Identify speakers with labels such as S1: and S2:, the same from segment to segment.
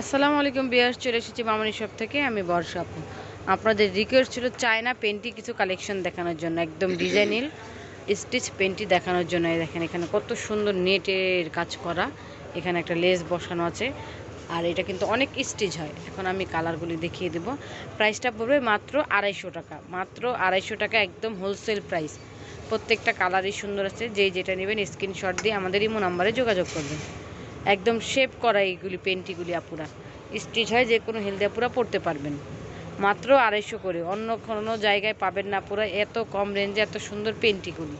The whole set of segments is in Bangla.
S1: আসসালামু আলাইকুম বিয়ার চলে এসেছি মামনি শপ থেকে, আমি বর্ষা আপু। আপনাদের রিকোয়েস্ট ছিল চায়না পেন্টি কিছু কালেকশন দেখানোর জন্য, একদম ডিজাইনিল স্টিচ পেন্টি দেখানোর জন্য। দেখেন এখানে কত সুন্দর নেটের কাজ করা, এখানে একটা লেস বসানো আছে, আর এটা কিন্তু অনেক স্টিচ হয়। এখন আমি কালারগুলি দেখিয়ে দেবো। প্রাইসটা পড়বে মাত্র আড়াইশো টাকা, মাত্র আড়াইশো টাকা একদম হোলসেল প্রাইস প্রত্যেকটা কালারই সুন্দর আছে, যেই যেটা নেবেন স্ক্রিনশট দিয়ে আমাদের ইমো নাম্বারে যোগাযোগ করবেন। একদম শেপ করা এইগুলি, পেন্টিগুলি আপুরা। স্টিচ হয় যে কোনো হেলদি আপুরা পড়তে পারবেন। মাত্র আড়াইশো করে। অন্য কোনো জায়গায় পাবেন না পুরো এত কম রেঞ্জে এত সুন্দর পেন্টিগুলি।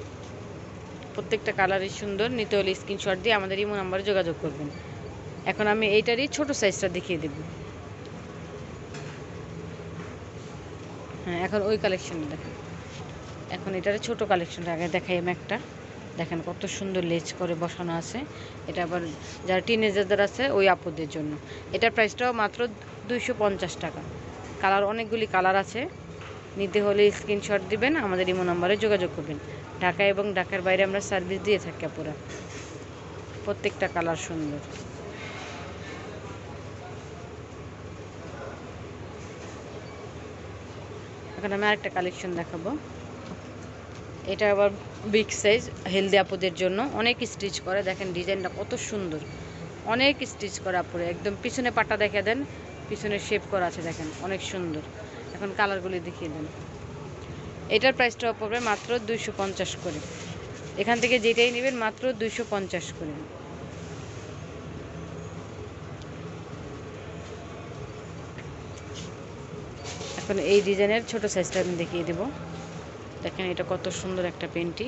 S1: প্রত্যেকটা কালারই সুন্দর। নিতে হলে স্ক্রিনশট দিয়ে আমাদের ইমো নাম্বারে যোগাযোগ করবেন। এখন আমি এইটারই ছোট সাইজটা দেখিয়ে দেব। হ্যাঁ এখন ওই কালেকশনটা দেখেন। এখন এটার ছোট কালেকশনটা আগে দেখাই আমি একটা। দেখেন কত সুন্দর লেজ করে বসানো আছে। এটা আবার যারা টিনেজারদের আছে, ওই আপুদের জন্য। এটার প্রাইসটাও মাত্র দুইশো পঞ্চাশ টাকা। কালার অনেকগুলি কালার আছে। নিতে হলে স্ক্রিনশট দিবেন, আমাদের ইমো নাম্বারে যোগাযোগ করবেন। ঢাকা এবং ঢাকার বাইরে আমরা সার্ভিস দিয়ে থাকি পুরা প্রত্যেকটা কালার সুন্দর। এখন আমি আরেকটা কালেকশন দেখাবো। এটা আবার বিগ সাইজ হেলদি আপুদের জন্য। অনেক স্টিচ করে, দেখেন ডিজাইনটা কত সুন্দর। অনেক স্টিচ করা আপুরে, একদম পিছনে পাটা দেখে দেন, পিছনে শেপ করা আছে, দেখেন, অনেক সুন্দর। এখন কালারগুলি দেখিয়ে দেন। এটার প্রাইসটা পড়বে মাত্র দুইশো পঞ্চাশ করে। এখান থেকে যেটাই নেবেন, মাত্র দুইশো পঞ্চাশ করে। এখন এই ডিজাইনের ছোট সাইজটা আমি দেখিয়ে দেবো। দেখেন এটা কত সুন্দর একটা পেনটি।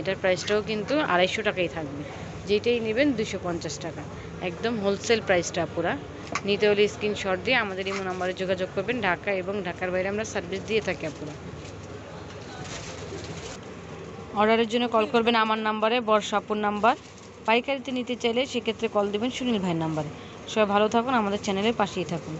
S1: এটার প্রাইসটাও কিন্তু আড়াইশো টাকাই থাকবে। যেটাই নেবেন দুশো পঞ্চাশ টাকা। একদম হোলসেল প্রাইসটা পুরা। নিতে হলে স্ক্রিনশট দিয়ে আমাদের ইমো নাম্বারে যোগাযোগ করবেন। ঢাকা এবং ঢাকার বাইরে আমরা সার্ভিস দিয়ে থাকি আপুরা অর্ডারের জন্য কল করবেন আমার নাম্বারে বর্ষাপুর নাম্বার। পাইকারিতে নিতে চাইলে সেক্ষেত্রে কল দেবেন সুনীল ভাইয়ের নাম্বারে। সবাই ভালো থাকুন, আমাদের চ্যানেলের পাশেই থাকুন।